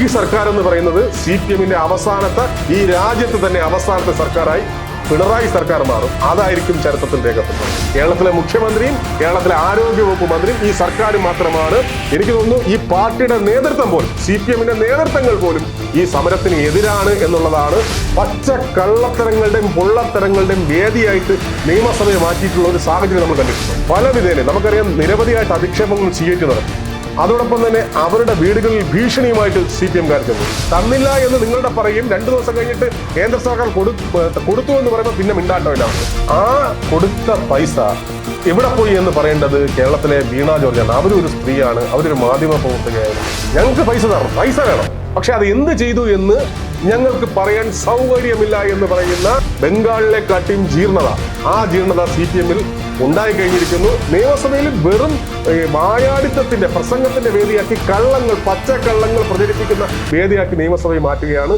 ഈ സർക്കാർ എന്ന് പറയുന്നത് സി പി എമ്മിന്റെ അവസാനത്തെ ഈ രാജ്യത്ത് തന്നെ അവസാനത്തെ സർക്കാരായി പിണറായി സർക്കാർ മാറും. അതായിരിക്കും ചരിത്രത്തിൽ രേഖപ്പെടുന്നത്. കേരളത്തിലെ മുഖ്യമന്ത്രിയും കേരളത്തിലെ ആരോഗ്യവകുപ്പ് മന്ത്രിയും ഈ സർക്കാർ മാത്രമാണ്. എനിക്ക് തോന്നുന്നു ഈ പാർട്ടിയുടെ നേതൃത്വം പോലും സി പി എമ്മിന്റെ നേതൃത്വങ്ങൾ പോലും ഈ സമരത്തിന് എതിരാണ് എന്നുള്ളതാണ് പച്ച കള്ളത്തരങ്ങളുടെയും പൊള്ളത്തരങ്ങളുടെയും വേദിയായിട്ട് നിയമസഭയെ മാറ്റിയിട്ടുള്ള ഒരു സാഹചര്യം നമ്മൾ കണ്ടിട്ടുണ്ട്. പല വിധേന നമുക്കറിയാം നിരവധിയായിട്ട് അധിക്ഷേപങ്ങൾ സ്വീകരിച്ചു നടക്കും അതോടൊപ്പം തന്നെ അവരുടെ വീടുകളിൽ ഭീഷണിയുമായിട്ട് സി പി എംകാർ ചെന്നു. തന്നില്ല എന്ന് നിങ്ങളുടെ പറയും. രണ്ടു ദിവസം കഴിഞ്ഞിട്ട് കേന്ദ്ര സർക്കാർ കൊടു കൊടുത്തു എന്ന് പറയുമ്പോൾ പിന്നെ മിണ്ടാട്ടമില്ല ആ കൊടുത്ത പൈസ എവിടെ പോയി എന്ന് പറയേണ്ടത് കേരളത്തിലെ വീണ ജോർജാണ്. ഒരു സ്ത്രീയാണ്. അവരൊരു മാധ്യമ പ്രവർത്തകയാണ് ഞങ്ങൾക്ക് പൈസ തരണം. പൈസ വേണം. പക്ഷെ അത് എന്ത് ചെയ്തു എന്ന് ഞങ്ങൾക്ക് പറയാൻ സൗകര്യമില്ല എന്ന് പറയുന്ന ബംഗാളിലെ കാട്ടിയും ജീർണത. ആ ജീർണത സി പി എമ്മിൽ ഉണ്ടായി കഴിഞ്ഞിരിക്കുന്നു നിയമസഭയിൽ വെറും വായാടിത്തത്തിന്റെ പ്രസംഗത്തിന്റെ വേദിയാക്കി കള്ളങ്ങൾ പച്ചക്കള്ളങ്ങൾ പ്രചരിപ്പിക്കുന്ന വേദിയാക്കി നിയമസഭയെ മാറ്റുകയാണ്.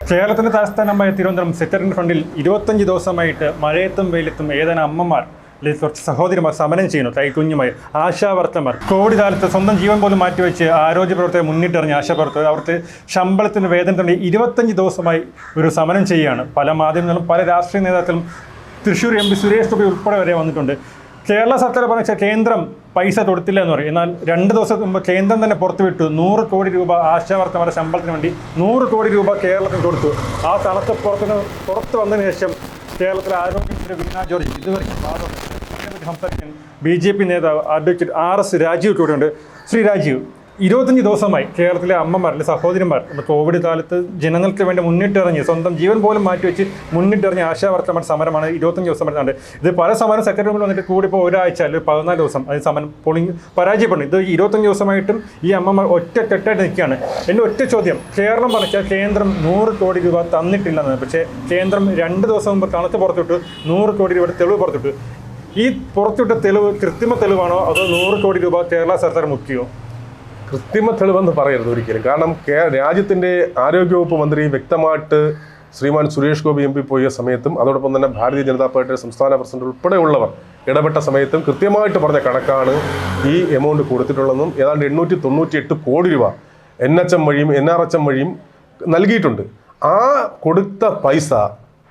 കേരളത്തിന്റെ തലസ്ഥാനമായ തിരുവനന്തപുരം സെക്രട്ടറിന്റെ ഫ്രണ്ടിൽ ഇരുപത്തഞ്ച് ദിവസമായിട്ട് മഴയത്തും വെയിലത്തും ഏതാനും അമ്മമാർ അല്ലെങ്കിൽ കുറച്ച് സഹോദരിമാർ സമരം ചെയ്യുന്നു. കൈക്കുഞ്ഞുമായി ആശാവർത്തമാർ. കോവിഡ് കാലത്ത് സ്വന്തം ജീവൻ പോലും മാറ്റിവെച്ച് ആരോഗ്യ പ്രവർത്തകർ മുന്നിട്ടിറങ്ങിയ ആശാപ്രവർത്തകർ അവർക്ക് ശമ്പളത്തിന് വേതനത്തിന് ഇരുപത്തഞ്ച് ദിവസമായി ഒരു സമരം ചെയ്യുകയാണ്. പല മാധ്യമങ്ങളും പല രാഷ്ട്രീയ നേതാക്കളും തൃശ്ശൂർ എം പി സുരേഷ് ഗോപി ഉൾപ്പെടെ വരെ വന്നിട്ടുണ്ട്. കേരള സർക്കാർ പറഞ്ഞ കേന്ദ്രം പൈസ കൊടുത്തില്ല എന്ന് പറയും. എന്നാൽ രണ്ട് ദിവസം മുമ്പ് കേന്ദ്രം തന്നെ പുറത്തുവിട്ടു. നൂറ് കോടി രൂപ ആശാവർത്തമാരുടെ ശമ്പളത്തിന് വേണ്ടി നൂറ് കോടി രൂപ കേരളത്തിന് കൊടുത്തു. ആ തണുത്ത പുറത്തുനിന്ന് പുറത്ത് വന്നതിന് ശേഷം കേരളത്തിലെ ആരോഗ്യമന്ത്രി വീണ ജോർജ് ഇതുവരെ സംസാരിക്കാൻ ബി ജെ പി നേതാവ് അഡ്വക്കേറ്റ് ആർ എസ് രാജീവ് കൂടെയുണ്ട്. ശ്രീ രാജീവ് ഇരുപത്തഞ്ച് ദിവസമായി കേരളത്തിലെ അല്ലെങ്കിൽ സഹോദരിമാർ കോവിഡ് കാലത്ത് ജനങ്ങൾക്ക് വേണ്ടി മുന്നിട്ടിറങ്ങി സ്വന്തം ജീവൻ പോലും മാറ്റിവെച്ച് മുന്നിട്ടിറങ്ങിയ ആശാവർത്തമാർ സമരമാണ് ഇരുപത്തഞ്ച് ദിവസം വരുന്നുണ്ട് ഇത് പല സമരം സെക്രട്ടറി മുമ്പിൽ വന്നിട്ട് കൂടി ഇപ്പോൾ ഒരാഴ്ച അല്ലെങ്കിൽ പതിനാല് ദിവസം അത് സമരം പോളിംഗ് പരാജയപ്പെടുന്നു. ഇത് ഇരുപത്തഞ്ച് ദിവസമായിട്ടും ഈ അമ്മമാർ ഒറ്റ കെട്ടായിട്ട് നിൽക്കുകയാണ്. എന്റെ ഒറ്റ ചോദ്യം കേരളം പറഞ്ഞാൽ കേന്ദ്രം നൂറ് കോടി രൂപ തന്നിട്ടില്ലെന്നാണ്. പക്ഷേ കേന്ദ്രം രണ്ട് ദിവസം മുമ്പ് കണക്ക് പുറത്തുവിട്ടു നൂറ് കോടി രൂപയുടെ തെളിവ് പുറത്തുവിട്ടു ഈ പുറത്തുവിട്ട തെളിവ് കൃത്രിമ തെളിവാണോ അതോ നൂറ് കോടി രൂപ കേരള സർക്കാർ മുക്കിയോ? കൃത്രിമ തെളിവെന്ന് പറയരുത് ഒരിക്കലും. കാരണം രാജ്യത്തിന്റെ ആരോഗ്യവകുപ്പ് മന്ത്രി വ്യക്തമായിട്ട് ശ്രീമാൻ സുരേഷ് ഗോപി എം പി പോയ സമയത്തും അതോടൊപ്പം തന്നെ ഭാരതീയ ജനതാ പാർട്ടിയുടെ സംസ്ഥാന പ്രസിഡന്റ് ഉൾപ്പെടെയുള്ളവർ ഇടപെട്ട സമയത്തും കൃത്യമായിട്ട് പറഞ്ഞ കണക്കാണ് ഈ എമൗണ്ട് കൊടുത്തിട്ടുള്ളതെന്നും ഏതാണ്ട് എണ്ണൂറ്റി തൊണ്ണൂറ്റി എട്ട് കോടി രൂപ എൻ എച്ച് എം വഴിയും എൻ ആർ എച്ച് എം വഴിയും നൽകിയിട്ടുണ്ട്. ആ കൊടുത്ത പൈസ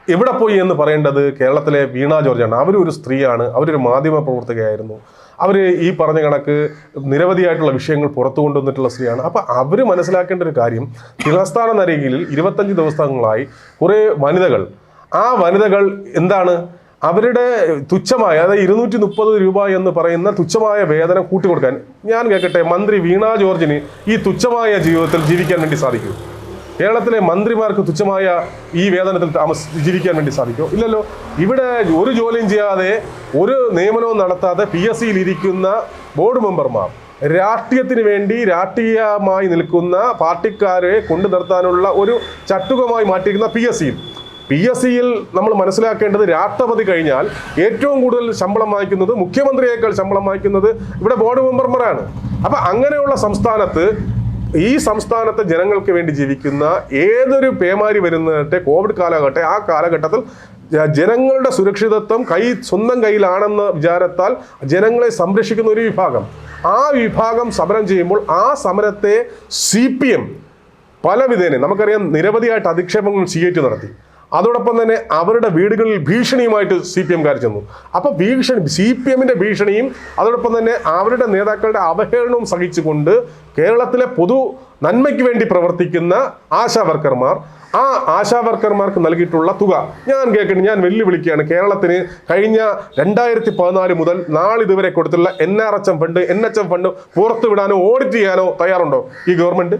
എവിടെ പോയി എന്ന് പറയേണ്ടത് കേരളത്തിലെ വീണ ജോർജാണ്. ഒരു സ്ത്രീയാണ്. അവരൊരു മാധ്യമ പ്രവർത്തകയായിരുന്നു. അവർ ഈ പറഞ്ഞ കണക്ക് നിരവധിയായിട്ടുള്ള വിഷയങ്ങൾ പുറത്തു കൊണ്ടുവന്നിട്ടുള്ള സ്ത്രീയാണ്. അപ്പോൾ അവർ മനസ്സിലാക്കേണ്ട ഒരു കാര്യം തിലസ്ഥാന നരകിയിൽ ഇരുപത്തഞ്ച് ദിവസങ്ങളായി കുറേ വനിതകൾ. ആ വനിതകൾ എന്താണ്? അവരുടെ തുച്ഛമായ അതായത് ഇരുന്നൂറ്റി മുപ്പത് രൂപ എന്ന് പറയുന്ന തുച്ഛമായ വേതനം കൂട്ടിക്കൊടുക്കാൻ ഞാൻ കേൾക്കട്ടെ മന്ത്രി വീണ ജോർജിന് ഈ തുച്ഛമായ ജീവിതത്തിൽ ജീവിക്കാൻ വേണ്ടി സാധിക്കൂ. കേരളത്തിലെ മന്ത്രിമാർക്ക് തുച്ഛമായ ഈ വേതനത്തിൽ താമസ ജീവിക്കാൻ വേണ്ടി സാധിക്കുമോ? ഇല്ലല്ലോ. ഇവിടെ ഒരു ജോലിയും ചെയ്യാതെ ഒരു നിയമനവും നടത്താതെ പി എസ് സിയിൽ ഇരിക്കുന്ന ബോർഡ് മെമ്പർമാർ രാഷ്ട്രീയത്തിന് വേണ്ടി രാഷ്ട്രീയമായി നിൽക്കുന്ന പാർട്ടിക്കാരെ കൊണ്ടു നിർത്താനുള്ള ഒരു ചട്ടുകമായി മാറ്റിയിരിക്കുന്ന പി എസ് സിയിൽ പി എസ് സിയിൽ നമ്മൾ മനസ്സിലാക്കേണ്ടത് രാഷ്ട്രപതി കഴിഞ്ഞാൽ ഏറ്റവും കൂടുതൽ ശമ്പളം വാങ്ങിക്കുന്നത് മുഖ്യമന്ത്രിയേക്കാൾ ശമ്പളം വാങ്ങിക്കുന്നത് ഇവിടെ ബോർഡ് മെമ്പർമാരാണ് അപ്പൊ അങ്ങനെയുള്ള സംസ്ഥാനത്ത് ഈ സംസ്ഥാനത്തെ ജനങ്ങൾക്ക് വേണ്ടി ജീവിക്കുന്ന ഏതൊരു പേമാരി വരുന്നിട്ട് കോവിഡ് കാലഘട്ടം ആ കാലഘട്ടത്തിൽ ജനങ്ങളുടെ സുരക്ഷിതത്വം കൈ സ്വന്തം കയ്യിലാണെന്ന വിചാരത്താൽ ജനങ്ങളെ സംരക്ഷിക്കുന്ന ഒരു വിഭാഗം. ആ വിഭാഗം സമരം ചെയ്യുമ്പോൾ ആ സമരത്തെ സി പി എം പല വിധേന നമുക്കറിയാം നിരവധിയായിട്ട് അധിക്ഷേപങ്ങൾ സ്വീകരിച്ചു നടത്തി. അതോടൊപ്പം തന്നെ അവരുടെ വീടുകളിൽ ഭീഷണിയുമായിട്ട് സി പി എംകാർ ചെന്നു. അപ്പോൾ ഭീഷണി സി പി എമ്മിന്റെ ഭീഷണിയും അതോടൊപ്പം തന്നെ അവരുടെ നേതാക്കളുടെ അവഹേളനവും സഹിച്ചുകൊണ്ട് കേരളത്തിലെ പൊതു നന്മയ്ക്ക് വേണ്ടി പ്രവർത്തിക്കുന്ന ആശാ വർക്കർമാർ ആ ആശാ വർക്കർമാർക്ക് നൽകിയിട്ടുള്ള തുക. ഞാൻ കേൾക്കുന്നു ഞാൻ വെല്ലുവിളിക്കുകയാണ്. കേരളത്തിന് കഴിഞ്ഞ രണ്ടായിരത്തി പതിനാല് മുതൽ നാളിതുവരെ കൊടുത്തുള്ള N R H M fund N H M fund പുറത്തുവിടാനോ audit ചെയ്യാനോ തയ്യാറുണ്ടോ ഈ ഗവൺമെന്റ്?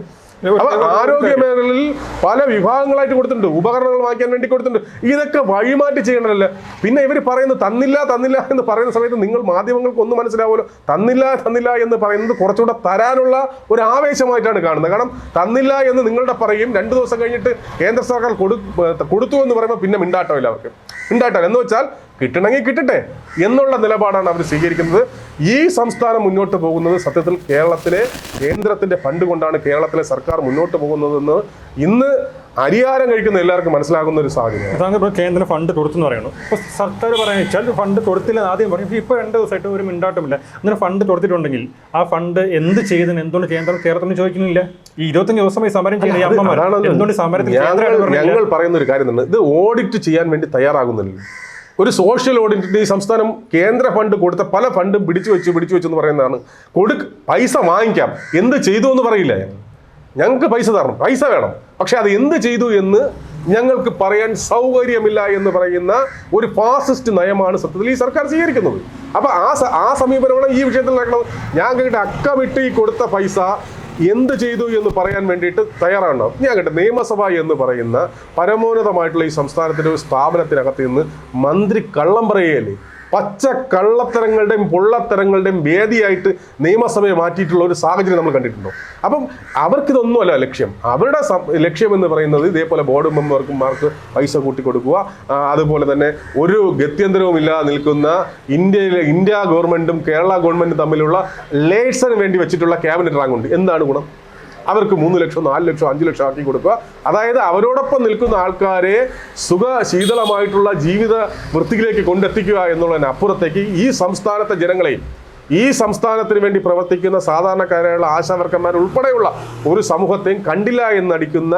അപ്പൊ ആരോഗ്യ മേഖലയിൽ പല വിഭാഗങ്ങളായിട്ട് കൊടുത്തിട്ടുണ്ട്. ഉപകരണങ്ങൾ വാങ്ങിക്കാൻ വേണ്ടി കൊടുത്തിട്ടുണ്ട്. ഇതൊക്കെ വഴിമാറ്റി ചെയ്യണമല്ലേ പിന്നെ ഇവർ പറയുന്നത് തന്നില്ല തന്നില്ല എന്ന് പറയുന്ന സമയത്ത് നിങ്ങൾ മാധ്യമങ്ങൾക്ക് ഒന്നും മനസ്സിലാവുമല്ലോ. തന്നില്ല തന്നില്ല എന്ന് പറയുന്നത് കുറച്ചുകൂടെ തരാനുള്ള ഒരു ആവേശമായിട്ടാണ് കാണുന്നത്. കാരണം തന്നില്ല എന്ന് നിങ്ങളുടെ പറയും. രണ്ടു ദിവസം കഴിഞ്ഞിട്ട് കേന്ദ്ര സർക്കാർ കൊടു കൊടുത്തു എന്ന് പറയുമ്പോൾ പിന്നെ മിണ്ടാട്ടമില്ല അവർക്ക്. മിണ്ടാട്ടം എന്ന് വെച്ചാൽ കിട്ടണമെങ്കിൽ കിട്ടട്ടെ എന്നുള്ള നിലപാടാണ് അവർ സ്വീകരിക്കുന്നത്. ഈ സംസ്ഥാനം മുന്നോട്ട് പോകുന്നത് സത്യത്തിൽ കേരളത്തിലെ കേന്ദ്രത്തിന്റെ ഫണ്ട് കൊണ്ടാണ് കേരളത്തിലെ സർക്കാർ മുന്നോട്ട് പോകുന്നതെന്ന് ഇന്ന് അരിയാരം കഴിക്കുന്ന എല്ലാവർക്കും മനസ്സിലാകുന്ന ഒരു സാഹചര്യം താങ്കൾ ഇപ്പോൾ കേന്ദ്രം ഫണ്ട് കൊടുത്തു എന്ന് പറയുന്നു. ഇപ്പോൾ സർക്കാർ പറയാൻ വെച്ചാൽ ഫണ്ട് കൊടുത്തില്ല ആദ്യം പറയും. ഇപ്പോൾ രണ്ട് ദിവസമായിട്ട് ഒരു മിണ്ടാട്ടമില്ല. അങ്ങനെ ഫണ്ട് കൊടുത്തിട്ടുണ്ടെങ്കിൽ ആ ഫണ്ട് എന്ത് ചെയ്തതിന് എന്തുകൊണ്ട് കേന്ദ്രം കേരളത്തിന് ചോദിക്കുന്നില്ല? ഈ ഇരുപത്തഞ്ച് ദിവസമായി സമരം ചെയ്യുന്ന എന്തുകൊണ്ട് സമരത്തിൽ കേന്ദ്രം ഞങ്ങൾ പറയുന്ന ഒരു കാര്യം തന്നെ ഇത് ഓഡിറ്റ് ചെയ്യാൻ വേണ്ടി തയ്യാറാകുന്നില്ല. ഒരു സോഷ്യൽ ഓഡിറ്റിന്റെ ഈ സംസ്ഥാനം കേന്ദ്ര ഫണ്ട് കൊടുത്ത പല ഫണ്ടും പിടിച്ചു വെച്ചു പിടിച്ചു വെച്ചു എന്ന് പറയുന്നതാണ്. കൊടു പൈസ വാങ്ങിക്കാം. എന്ത് ചെയ്തു എന്ന് പറയില്ല. ഞങ്ങൾക്ക് പൈസ തരണം. പൈസ വേണം. പക്ഷെ അത് എന്ത് ചെയ്തു എന്ന് ഞങ്ങൾക്ക് പറയാൻ സൗകര്യമില്ല എന്ന് പറയുന്ന ഒരു ഫാസിസ്റ്റ് നയമാണ് സത്യത്തിൽ ഈ സർക്കാർ സ്വീകരിക്കുന്നത്. അപ്പൊ ആ ആ സമീപനമാണ് ഈ വിഷയത്തിൽ നടക്കുന്നത്. ഞാൻ കേട്ട അക്കമിട്ട് ഈ കൊടുത്ത പൈസ എന്ത് ചെയ്തു എന്ന് പറയാൻ വേണ്ടിയിട്ട് തയ്യാറാണോ. ഞാൻ കേട്ടെ നിയമസഭ എന്ന് പറയുന്ന പരമോന്നതമായിട്ടുള്ള ഈ സംസ്ഥാനത്തിന്റെ ഒരു സ്ഥാപനത്തിനകത്ത് നിന്ന് മന്ത്രി കള്ളം പറയുകയല്ലേ പച്ച കള്ളത്തരങ്ങളുടെയും പൊള്ളത്തരങ്ങളുടെയും വേദിയായിട്ട് നിയമസഭയെ മാറ്റിയിട്ടുള്ള ഒരു സാഹചര്യം നമ്മൾ കണ്ടിട്ടുണ്ടോ? അപ്പം അവർക്കിതൊന്നുമല്ല ലക്ഷ്യം. അവരുടെ ലക്ഷ്യം എന്ന് പറയുന്നത് ഇതേപോലെ ബോർഡ് മെമ്പർമാർക്ക് പൈസ കൂട്ടി കൊടുക്കുക അതുപോലെ തന്നെ ഒരു ഗത്യന്തരവും ഇല്ലാതെ നിൽക്കുന്ന ഇന്ത്യയിലെ ഇന്ത്യ ഗവൺമെന്റും കേരള ഗവൺമെന്റും തമ്മിലുള്ള ലേഴ്സിന് വേണ്ടി വെച്ചിട്ടുള്ള ക്യാബിനറ്റ് റാങ്ക് ഉണ്ട്. എന്താണ് ഗുണം? അവർക്ക് മൂന്ന് ലക്ഷം നാല് ലക്ഷം അഞ്ച് ലക്ഷം ആക്കി കൊടുക്കുക. അതായത് അവരോടൊപ്പം നിൽക്കുന്ന ആൾക്കാരെ സുഖ ശീതളമായിട്ടുള്ള ജീവിത വൃത്തിയിലേക്ക് കൊണ്ടെത്തിക്കുക എന്നുള്ളതിന് അപ്പുറത്തേക്ക് ഈ സംസ്ഥാനത്തെ ജനങ്ങളെയും ഈ സംസ്ഥാനത്തിന് വേണ്ടി പ്രവർത്തിക്കുന്ന സാധാരണക്കാരായുള്ള ആശാവർക്കന്മാർ ഉൾപ്പെടെയുള്ള ഒരു സമൂഹത്തെയും കണ്ടില്ല എന്നടിക്കുന്ന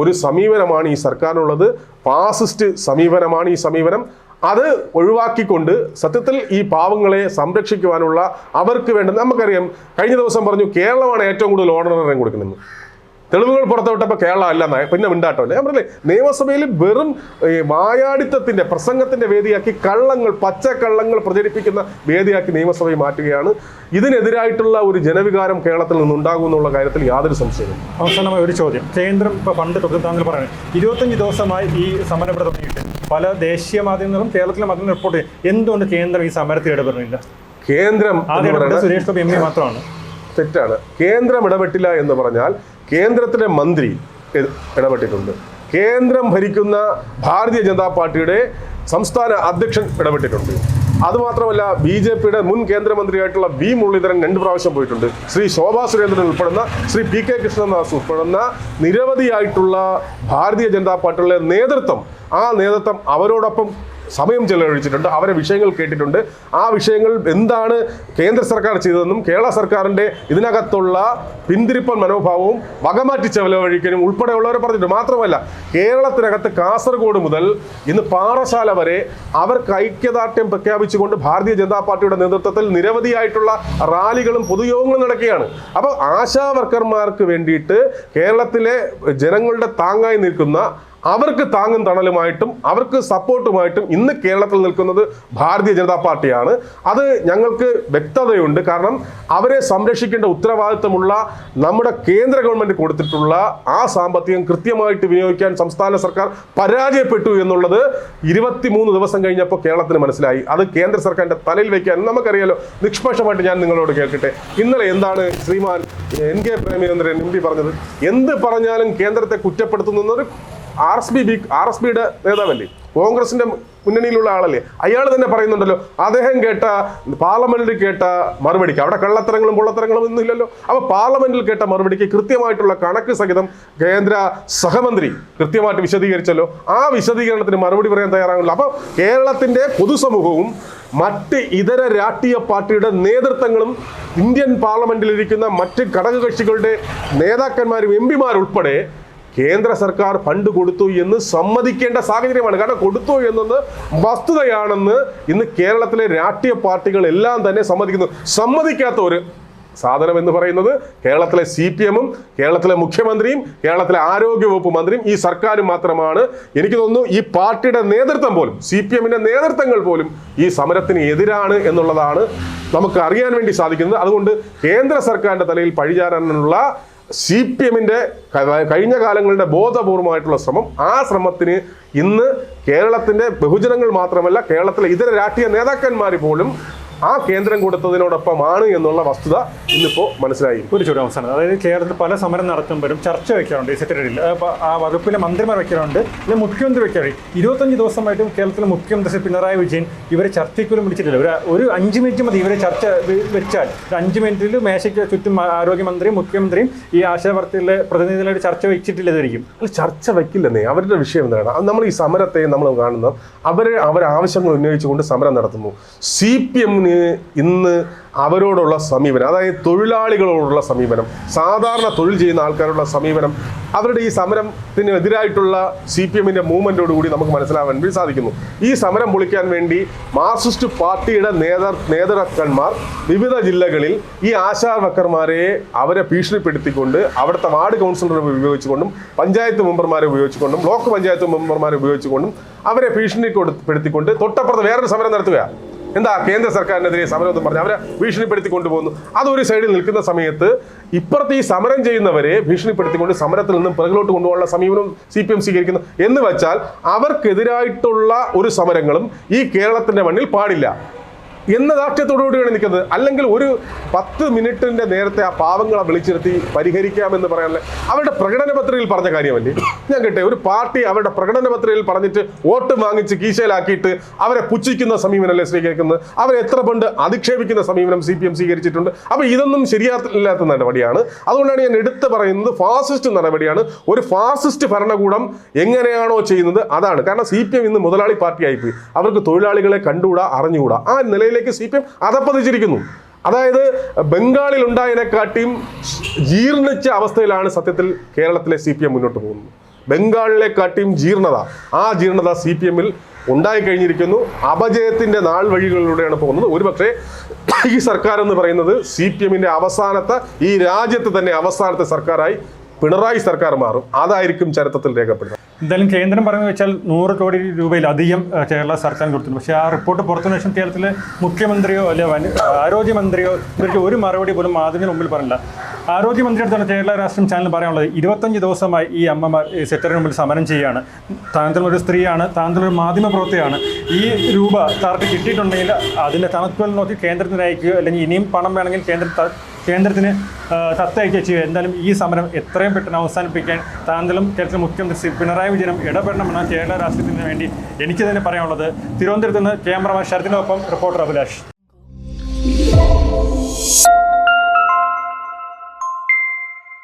ഒരു സമീപനമാണ് ഈ സർക്കാരിനുള്ളത്. ഫാസിസ്റ്റ് സമീപനമാണ് ഈ സമീപനം. അത് ഒഴിവാക്കിക്കൊണ്ട് സത്യത്തിൽ ഈ പാവങ്ങളെ സംരക്ഷിക്കുവാനുള്ള അവർക്ക് വേണ്ട നമുക്കറിയാം കഴിഞ്ഞ ദിവസം പറഞ്ഞു കേരളമാണ് ഏറ്റവും കൂടുതൽ ഓണറേറിയം കൊടുക്കുന്നത്. തെളിവുകൾ പുറത്തുവിട്ടപ്പോൾ കേരളം അല്ല. പിന്നെ മിണ്ടാട്ടമല്ലേ ഞാൻ പറഞ്ഞില്ലേ നിയമസഭയിൽ വെറും ഈ വായാടിത്തത്തിന്റെ പ്രസംഗത്തിന്റെ വേദിയാക്കി കള്ളങ്ങൾ പച്ചക്കള്ളങ്ങൾ പ്രചരിപ്പിക്കുന്ന വേദിയാക്കി നിയമസഭയെ മാറ്റുകയാണ്. ഇതിനെതിരായിട്ടുള്ള ഒരു ജനവികാരം കേരളത്തിൽ നിന്നുണ്ടാകും എന്നുള്ള കാര്യത്തിൽ യാതൊരു സംശയവും അവസാനമായി ഒരു ചോദ്യം. കേന്ദ്രം ഇപ്പോൾ പണ്ട് താങ്കൾ പറയുന്നത് ഇരുപത്തഞ്ച് ദിവസമായി ഈ സമരം ഇവിടെ തുടങ്ങിയിട്ട് പല ദേശീയ മാധ്യമങ്ങളും കേരളത്തിലെ മാധ്യമങ്ങളും റിപ്പോർട്ട് ചെയ്യും. എന്തുകൊണ്ട് കേന്ദ്രം ഈ സമരത്തിൽ ഇടപെടുന്നില്ല? കേന്ദ്രം സുരേഷ് ഗോപി എം പി മാത്രമാണ്. തെറ്റാണ്. കേന്ദ്രം ഇടപെട്ടില്ല എന്ന് പറഞ്ഞാൽ കേന്ദ്രത്തിലെ മന്ത്രി ഇടപെട്ടിട്ടുണ്ട്. കേന്ദ്രം ഭരിക്കുന്ന ഭാരതീയ ജനതാ പാർട്ടിയുടെ സംസ്ഥാന അധ്യക്ഷൻ ഇടപെട്ടിട്ടുണ്ട്. അതുമാത്രമല്ല ബി ജെ പിയുടെ മുൻ കേന്ദ്രമന്ത്രിയായിട്ടുള്ള വി മുരളീധരൻ രണ്ട് പ്രാവശ്യം പോയിട്ടുണ്ട്. ശ്രീ ശോഭാ സുരേന്ദ്രൻ ഉൾപ്പെടുന്ന ശ്രീ പി കെ കൃഷ്ണദാസ് ഉൾപ്പെടുന്ന നിരവധിയായിട്ടുള്ള ഭാരതീയ ജനതാ പാർട്ടിയുടെ നേതൃത്വം ആ നേതൃത്വം അവരോടൊപ്പം സമയം ചെലവഴിച്ചിട്ടുണ്ട്. അവരെ വിഷയങ്ങൾ കേട്ടിട്ടുണ്ട്. ആ വിഷയങ്ങൾ എന്താണ് കേന്ദ്ര സർക്കാർ ചെയ്തതെന്നും കേരള സർക്കാരിന്റെ ഇതിനകത്തുള്ള പിന്തിരിപ്പൻ മനോഭാവവും വകമാറ്റി ചെലവഴിക്കലും ഉൾപ്പെടെയുള്ളവരെ പറഞ്ഞിട്ടുണ്ട്. മാത്രമല്ല കേരളത്തിനകത്ത് കാസർഗോഡ് മുതൽ ഇന്ന് പാറശാല വരെ അവർക്ക് ഐക്യദാർഢ്യം പ്രഖ്യാപിച്ചുകൊണ്ട് ഭാരതീയ ജനതാ പാർട്ടിയുടെ നേതൃത്വത്തിൽ നിരവധിയായിട്ടുള്ള റാലികളും പൊതുയോഗങ്ങളും നടക്കുകയാണ്. അപ്പോൾ ആശാ വർക്കർമാർക്ക് വേണ്ടിയിട്ട് കേരളത്തിലെ ജനങ്ങളുടെ താങ്ങായി നിൽക്കുന്ന അവർക്ക് താങ്ങും തണലുമായിട്ടും അവർക്ക് സപ്പോർട്ടുമായിട്ടും ഇന്ന് കേരളത്തിൽ നിൽക്കുന്നത് ഭാരതീയ ജനതാ പാർട്ടിയാണ്. അത് ഞങ്ങൾക്ക് വ്യക്തതയുണ്ട്. കാരണം അവരെ സംരക്ഷിക്കേണ്ട ഉത്തരവാദിത്തമുള്ള നമ്മുടെ കേന്ദ്ര ഗവൺമെന്റ് കൊടുത്തിട്ടുള്ള ആ സാമ്പത്തികം കൃത്യമായിട്ട് വിനിയോഗിക്കാൻ സംസ്ഥാന സർക്കാർ പരാജയപ്പെട്ടു എന്നുള്ളത് ഇരുപത്തിമൂന്ന് ദിവസം കഴിഞ്ഞപ്പോൾ കേരളത്തിന് മനസ്സിലായി. അത് കേന്ദ്ര സർക്കാരിന്റെ തലയിൽ വയ്ക്കാൻ നമുക്കറിയാലോ. നിഷ്പക്ഷമായിട്ട് ഞാൻ നിങ്ങളോട് കേൾക്കട്ടെ. ഇന്നലെ എന്താണ് ശ്രീമാൻ N K Premachandran M P പറഞ്ഞത്? എന്ത് പറഞ്ഞാലും കേന്ദ്രത്തെ കുറ്റപ്പെടുത്തുന്നൊരു R S B B R S ബിയുടെ നേതാവല്ലേ? കോൺഗ്രസിന്റെ മുന്നണിയിലുള്ള ആളല്ലേ? അയാൾ തന്നെ പറയുന്നുണ്ടല്ലോ അദ്ദേഹം കേട്ട പാർലമെന്റിൽ കേട്ട മറുപടിക്ക്. അവിടെ കള്ളത്തരങ്ങളും പൊള്ളത്തരങ്ങളും ഒന്നും ഇല്ലല്ലോ. അപ്പൊ പാർലമെന്റിൽ കേട്ട മറുപടിക്ക് കൃത്യമായിട്ടുള്ള കണക്ക് സഹിതം കേന്ദ്ര സഹമന്ത്രി കൃത്യമായിട്ട് വിശദീകരിച്ചല്ലോ. ആ വിശദീകരണത്തിന് മറുപടി പറയാൻ തയ്യാറാകുന്നില്ല. അപ്പൊ കേരളത്തിന്റെ പൊതുസമൂഹവും മറ്റ് ഇതര രാഷ്ട്രീയ പാർട്ടിയുടെ നേതൃത്വങ്ങളും ഇന്ത്യൻ പാർലമെന്റിലിരിക്കുന്ന മറ്റ് ഘടകകക്ഷികളുടെ നേതാക്കന്മാരും എം പിമാരുൾപ്പെടെ കേന്ദ്ര സർക്കാർ ഫണ്ട് കൊടുത്തു എന്ന് സമ്മതിക്കേണ്ട സാഹചര്യമാണ്. കാരണം കൊടുത്തു എന്നത് വസ്തുതയാണെന്ന് ഇന്ന് കേരളത്തിലെ രാഷ്ട്രീയ പാർട്ടികൾ എല്ലാം തന്നെ സമ്മതിക്കുന്നു. സമ്മതിക്കാത്ത ഒരു സാധനം എന്ന് പറയുന്നത് കേരളത്തിലെ സി പി എമ്മും കേരളത്തിലെ മുഖ്യമന്ത്രിയും കേരളത്തിലെ ആരോഗ്യവകുപ്പ് മന്ത്രിയും ഈ സർക്കാരും മാത്രമാണ്. എനിക്ക് തോന്നുന്നു ഈ പാർട്ടിയുടെ നേതൃത്വം പോലും സി പി എമ്മിന്റെ നേതൃത്വങ്ങൾ പോലും ഈ സമരത്തിന് എതിരാണ് എന്നുള്ളതാണ് നമുക്ക് അറിയാൻ വേണ്ടി സാധിക്കുന്നത്. അതുകൊണ്ട് കേന്ദ്ര സർക്കാരിന്റെ തലയിൽ പഴിചാരാനുള്ള സി പി എമ്മിന്റെ കഴിഞ്ഞ കാലങ്ങളുടെ ബോധപൂർവമായിട്ടുള്ള ശ്രമം ആ ശ്രമത്തിന് ഇന്ന് കേരളത്തിന്റെ ബഹുജനങ്ങൾ മാത്രമല്ല കേരളത്തിലെ ഇതര രാഷ്ട്രീയ നേതാക്കന്മാർ പോലും ആ കേന്ദ്രം കൊടുത്തതിനോടൊപ്പമാണ് എന്നുള്ള വസ്തുത ഇന്നിപ്പോ മനസ്സിലായി. ഒരു ചോദ്യം അവസാനം. അതായത് കേരളത്തിൽ പല സമരം നടത്തുമ്പോഴും ചർച്ച വെക്കാറുണ്ട് സെക്രട്ടറിയിൽ. ആ വകുപ്പിലെ മന്ത്രിമാർ വെക്കാറുണ്ട്. അല്ലെങ്കിൽ മുഖ്യമന്ത്രി വെക്കാറുണ്ട് ഇരുപത്തഞ്ച് ദിവസമായിട്ടും കേരളത്തിലെ മുഖ്യമന്ത്രി ശ്രീ പിണറായി വിജയൻ ഇവരെ ചർച്ചയ്ക്കൊന്നും വിളിച്ചിട്ടില്ല. ഒരു ഒരു അഞ്ച് മിനിറ്റ് മതി ഇവരെ ചർച്ച വെച്ചാൽ. അഞ്ച് മിനിറ്റിൽ മേശയ്ക്ക് ചുറ്റും ആരോഗ്യമന്ത്രിയും മുഖ്യമന്ത്രിയും ഈ ആശാവർത്തിയിലെ പ്രതിനിധികളായിട്ട് ചർച്ച വെച്ചിട്ടില്ല ഇതായിരിക്കും അല്ല ചർച്ച വെക്കില്ലെന്നേ. അവരുടെ വിഷയം എന്താണ്? അത് നമ്മൾ ഈ സമരത്തെ നമ്മൾ കാണുന്ന അവരെ അവരെ ആവശ്യങ്ങൾ ഉന്നയിച്ചുകൊണ്ട് സമരം നടത്തുന്നു. സി പി എമ്മിന് ഇന്ന് അവരോടുള്ള സമീപനം അതായത് തൊഴിലാളികളോടുള്ള സമീപനം സാധാരണ തൊഴിൽ ചെയ്യുന്ന ആൾക്കാരോടുള്ള സമീപനം അവരുടെ ഈ സമരത്തിന് എതിരായിട്ടുള്ള സി പി എമ്മിന്റെ മൂവ്മെന്റോട് കൂടി നമുക്ക് മനസ്സിലാവാൻ വേണ്ടി സാധിക്കുന്നു. ഈ സമരം പൊളിക്കാൻ വേണ്ടി മാർക്സിസ്റ്റ് പാർട്ടിയുടെ നേതർ നേതൃക്കന്മാർ വിവിധ ജില്ലകളിൽ ഈ ആശാ വർക്കർമാരെ അവരെ ഭീഷണിപ്പെടുത്തിക്കൊണ്ട് അവിടുത്തെ വാർഡ് കൗൺസിലറെ ഉപയോഗിച്ചുകൊണ്ടും പഞ്ചായത്ത് മെമ്പർമാരെ ഉപയോഗിച്ചുകൊണ്ടും ബ്ലോക്ക് പഞ്ചായത്ത് മെമ്പർമാരെ ഉപയോഗിച്ചുകൊണ്ടും അവരെ ഭീഷണിപ്പെടുത്തിക്കൊണ്ട് തൊട്ടപ്പുറത്ത് വേറൊരു സമരം നടത്തുകയാണ്. എന്താ കേന്ദ്ര സർക്കാരിനെതിരെ സമരം എന്ന് പറഞ്ഞ് അവരെ ഭീഷണിപ്പെടുത്തി കൊണ്ടുപോകുന്നു. അതൊരു സൈഡിൽ നിൽക്കുന്ന സമയത്ത് ഇപ്പുറത്ത് ഈ സമരം ചെയ്യുന്നവരെ ഭീഷണിപ്പെടുത്തിക്കൊണ്ട് സമരത്തിൽ നിന്നും പിറകിലോട്ട് കൊണ്ടുപോകാനുള്ള സമീപനം സി പി എം സ്വീകരിക്കുന്നു. എന്ന് വെച്ചാൽ അവർക്കെതിരായിട്ടുള്ള ഒരു സമരങ്ങളും ഈ കേരളത്തിന്റെ മണ്ണിൽ പാടില്ല. എന്ന ദാർഢ്യത്തോടുകൂടിയാണ് നിൽക്കുന്നത്. അല്ലെങ്കിൽ ഒരു പത്ത് മിനിറ്റിന്റെ നേരത്തെ ആ പാവങ്ങളെ വിളിച്ചിരുത്തി പരിഹരിക്കാമെന്ന് പറയാനുള്ള അവരുടെ പ്രകടന പത്രികയിൽ പറഞ്ഞ കാര്യമല്ലേ? ഞാൻ കേട്ടെ ഒരു പാർട്ടി അവരുടെ പ്രകടന പത്രികയിൽ പറഞ്ഞിട്ട് വോട്ട് വാങ്ങിച്ച് കീശയിലാക്കിയിട്ട് അവരെ പുച്ഛിക്കുന്ന സമീപനമല്ലേ സ്വീകരിക്കുന്നത്? അവരെ എത്ര പണ്ട് അധിക്ഷേപിക്കുന്ന സമീപനം സി പി എം സ്വീകരിച്ചിട്ടുണ്ട്? അപ്പോൾ ഇതൊന്നും ശരിയാത്തില്ലാത്ത നടപടിയാണ്. അതുകൊണ്ടാണ് ഞാൻ എടുത്തു പറയുന്നത് ഫാസിസ്റ്റ് നടപടിയാണ്. ഒരു ഫാസിസ്റ്റ് ഭരണകൂടം എങ്ങനെയാണോ ചെയ്യുന്നത് അതാണ്. കാരണം സി പി എം ഇന്ന് മുതലാളി പാർട്ടി പാർട്ടിയായിപ്പോയി. അവർക്ക് തൊഴിലാളികളെ കണ്ടുകൂടാ അറിഞ്ഞുകൂടാ. ആ നിലയിലേക്ക് സി പി എം അതപ്പതിച്ചിരിക്കുന്നു അതായത് ബംഗാളിൽ ഉണ്ടായതിനെക്കാട്ടിയും ജീർണിച്ച അവസ്ഥയിലാണ് സത്യത്തിൽ കേരളത്തിലെ സി പി എം മുന്നോട്ട് പോകുന്നത്. ബംഗാളിലെക്കാട്ടിയും ജീർണത ആ ജീർണത സി പി എമ്മിൽ ഉണ്ടായിക്കഴിഞ്ഞിരിക്കുന്നു. അപജയത്തിന്റെ നാൾ വഴികളിലൂടെയാണ് പോകുന്നത്. ഒരുപക്ഷെ ഈ സർക്കാർ എന്ന് പറയുന്നത് സി പി എമ്മിന്റെ അവസാനത്തെ ഈ രാജ്യത്ത് തന്നെ അവസാനത്തെ സർക്കാരായി പിണറായി സർക്കാർ മാറും. അതായിരിക്കും ചരിത്രത്തിൽ രേഖപ്പെടുന്നത്. എന്തായാലും കേന്ദ്രം പറഞ്ഞു വെച്ചാൽ നൂറ് കോടി രൂപയിലധികം കേരള സർക്കാർ കൊടുത്തിട്ടുണ്ട്. പക്ഷേ ആ റിപ്പോർട്ട് പുറത്തുവന്ന ശേഷം കേരളത്തിലെ മുഖ്യമന്ത്രിയോ അല്ലെ ആരോഗ്യമന്ത്രിയോ ഇവർക്ക് ഒരു മറുപടി പോലും മാധ്യമത്തിന് മുമ്പിൽ പറഞ്ഞില്ല. ആരോഗ്യമന്ത്രി അടുത്താണ് കേരള രാഷ്ട്രം ചാനൽ പറയാനുള്ളത്. ഇരുപത്തഞ്ച് ദിവസമായി ഈ അമ്മമാർ ഈ സെക്രട്ടറി മുമ്പിൽ സമരം ചെയ്യുകയാണ്. താങ്കൾ ഒരു സ്ത്രീയാണ് താങ്കൾ ഒരു മാധ്യമ പ്രവർത്തകയാണ് ഈ രൂപ താർക്ക് കിട്ടിയിട്ടുണ്ടെങ്കിൽ അതിന്റെ തണുപ്പുകൾ നോക്കി കേന്ദ്രത്തിന് അയക്കുകയോ അല്ലെങ്കിൽ ഇനിയും പണം വേണമെങ്കിൽ കേന്ദ്ര കേന്ദ്രത്തിന് കത്തയക്കുക ചെയ്യുക എന്തായാലും ഈ സമരം എത്രയും പെട്ടെന്ന് അവസാനിപ്പിക്കാൻ താങ്കളും കേരളത്തിലെ മുഖ്യമന്ത്രി ശ്രീ പിണറായി വിജയനും ഇടപെടണമെന്ന കേരള രാഷ്ട്രീയത്തിന് വേണ്ടി എനിക്ക് തന്നെ പറയാനുള്ളത്. തിരുവനന്തപുരത്ത് നിന്ന് ക്യാമറമാൻ ശരത്തിനൊപ്പം റിപ്പോർട്ടർ അഭിലാഷ്.